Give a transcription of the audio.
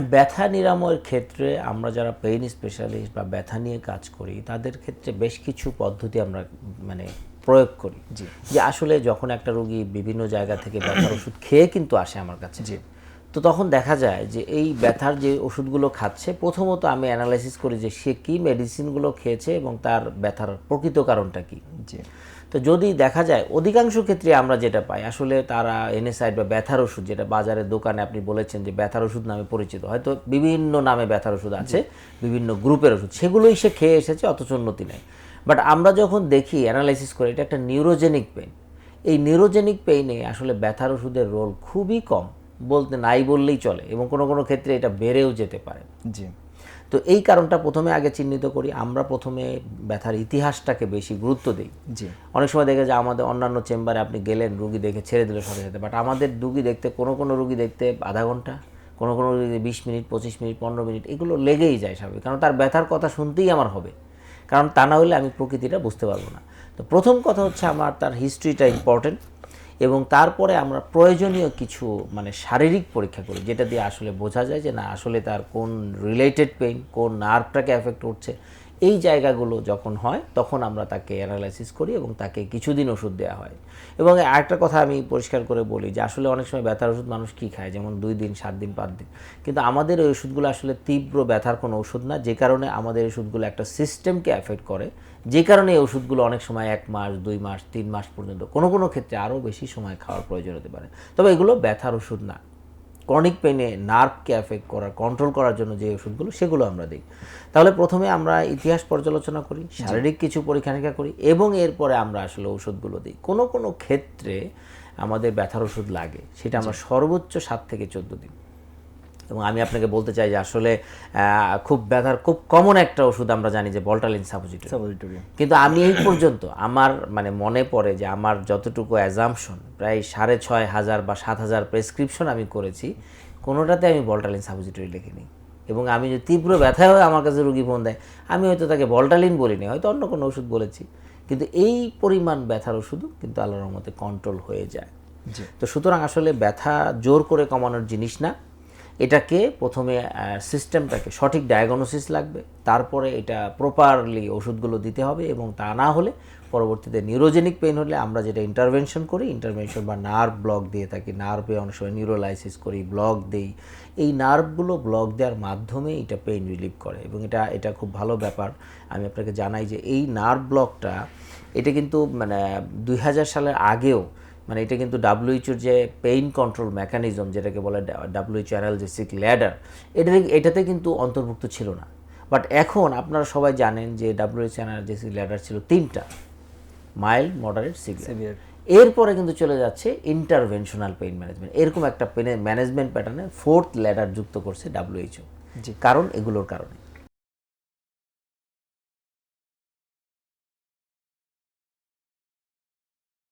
ব্যথা নিরাময়ের ক্ষেত্রে আমরা যারা পেইন স্পেশালিস্ট বা ব্যথা নিয়ে কাজ করি তাদের ক্ষেত্রে বেশ কিছু পদ্ধতি আমরা মানে প্রয়োগ করি। যে আসলে যখন একটা রোগী বিভিন্ন জায়গা থেকে ব্যথার ওষুধ খেয়ে কিন্তু আসে আমার কাছে। তো তখন দেখা যায় যে এই ব্যথার যে ওষুধগুলো খাচ্ছে প্রথমত আমি অ্যানালাইসিস করি যে সে কী মেডিসিনগুলো খেয়েছে এবং তার ব্যথার প্রকৃত কারণটা কী। তো যদি দেখা যায় অধিকাংশ ক্ষেত্রে আমরা যেটা পাই আসলে তারা এনএসআইড বা ব্যথার ওষুধ যেটা বাজারের দোকানে আপনি বলেছেন যে ব্যথার ওষুধ নামে পরিচিত হয়তো বিভিন্ন নামে ব্যথার ওষুধ আছে বিভিন্ন গ্রুপের ওষুধ সেগুলোই সে খেয়ে এসেছে অথচ উন্নতি নেই। বাট আমরা যখন দেখি অ্যানালাইসিস করি এটা একটা নিউরোজেনিক পেইন এই নিউরোজেনিক পেইনে আসলে ব্যথার ওষুধের রোল খুবই কম। বলতে নাই বললেই চলে এবং কোনো কোনো ক্ষেত্রে এটা বেড়েও যেতে পারে। জি। তো এই কারণটা প্রথমে আগে চিহ্নিত করি আমরা প্রথমে ব্যথার ইতিহাসটাকে বেশি গুরুত্ব দিই। জি। অনেক সময় দেখে যে আমাদের অন্যান্য চেম্বারে আপনি গেলেন রুগী দেখে ছেড়ে দিল সাথে সাথে বাট আমাদের রুগী দেখতে কোনো কোনো রুগী দেখতে আধা ঘণ্টা কোনো কোনো রুগী বিশ মিনিট পঁচিশ মিনিট পনেরো মিনিট এগুলো লেগেই যায় স্বাভাবিক কারণ তার ব্যথার কথা শুনতেই আমার হবে। কারণ তা না হলে আমি প্রকৃতিটা বুঝতে পারব না। তো প্রথম কথা হচ্ছে আমার তার হিস্ট্রিটা ইম্পর্টেন্ট এবং তারপরে আমরা প্রয়োজনীয় কিছু মানে শারীরিক পরীক্ষা করি, যেটা দিয়ে আসলে বোঝা যায় যে না, আসলে তার কোন রিলেটেড পেইন কোন নার্ভটাকে এফেক্ট করছে এই জায়গাগুলো যখন হয়, তখন আমরা তাকে অ্যানালাইসিস করি এবং তাকে কিছুদিন ওষুধ দেওয়া হয়। এবং আরেকটা কথা আমি পরিষ্কার করে বলি যে, আসলে অনেক সময় ব্যথার ওষুধ মানুষ কী খায়? যেমন দুই দিন, সাত দিন, পাঁচ দিন। কিন্তু আমাদের ওই ওষুধগুলো আসলে তীব্র ব্যথার কোনো ওষুধ না, যে কারণে আমাদের ওষুধগুলো একটা সিস্টেমকে অ্যাফেক্ট করে। যে কারণে এই ওষুধগুলো অনেক সময় এক মাস, দুই মাস, তিন মাস পর্যন্ত কোনো কোনো ক্ষেত্রে আরও বেশি সময় খাওয়ার প্রয়োজন হতে পারে। তবে এগুলো ব্যথার ওষুধ না। ক্রনিক পেনে নার্ভকে অ্যাফেক্ট করার কন্ট্রোল করার জন্য যে ওষুধগুলো সেগুলো আমরা দিই। তাহলে প্রথমে আমরা ইতিহাস পর্যালোচনা করি শারীরিক কিছু পরীক্ষা নিরীক্ষা করি এবং এরপরে আমরা আসলে ওষুধগুলো দিই। কোনো কোনো ক্ষেত্রে আমাদের ব্যথার ওষুধ লাগে সেটা আমরা সর্বোচ্চ সাত থেকে চোদ্দ দিন। এবং আমি আপনাকে বলতে চাই যে আসলে খুব ব্যথার খুব কমন একটা ওষুধ আমরা জানি যে বল্টালিন সাপোজিটরি কিন্তু আমি এই পর্যন্ত আমার মানে মনে পড়ে যে আমার যতটুকু অ্যাজামশন প্রায় সাড়ে ছয় হাজার বা সাত হাজার প্রেসক্রিপশন আমি করেছি কোনোটাতে আমি বল্টালিন সাপোজিটরি লিখিনি। এবং আমি যদি তীব্র ব্যথায় হয় আমার কাছে রুগী ফোন দেয় আমি হয়তো তাকে বল্টালিন বলিনি হয়তো অন্য কোনো ওষুধ বলেছি। কিন্তু এই পরিমাণ ব্যথার ওষুধও কিন্তু আল্লাহর রহমতে কন্ট্রোল হয়ে যায়। তো সুতরাং আসলে ব্যথা জোর করে কমানোর জিনিস না এটাকে প্রথমে সিস্টেমটাকে সঠিক ডায়াগনোসিস লাগবে, তারপরে এটা প্রপারলি ওষুধগুলো দিতে হবে এবং তা না হলে পরবর্তীতে নিউরোজেনিক পেইন হলে আমরা যেটা ইন্টারভেনশন করি ইন্টারভেনশন বা নার্ভ ব্লক দিয়ে থাকি নার্ভে অনেক সময় নিউরোলাইসিস করি ব্লক দেই, এই নার্ভগুলো ব্লক দেওয়ার মাধ্যমে এটা পেইন রিলিভ করে এবং এটা এটা খুব ভালো ব্যাপার। আমি আপনাকে জানাই যে এই নার্ভ ব্লকটা এটা কিন্তু মানে দুই হাজার সালের আগেও মানে এটা কিন্তু ডাব্লিউএইচওর যে পেইন কন্ট্রোল মেকানিজম যেটাকে বলে ডাব্লিউএইচ অ্যানালজেসিক ল্যাডার এটা এটাতে কিন্তু অন্তর্ভুক্ত ছিল না। বাট এখন আপনারা সবাই জানেন যে ডাব্লিউএইচ অ্যানালজেসিক ল্যাডার ছিল তিনটা মাইল্ড মডারেট সিভিয়ার এরপরে কিন্তু চলে যাচ্ছে ইন্টারভেনশনাল পেইন ম্যানেজমেন্ট এরকম একটা পেনের ম্যানেজমেন্ট প্যাটার্নে ফোর্থ ল্যাডার যুক্ত করছে ডাব্লিউএইচও। কারণ এগুলোর কারণে।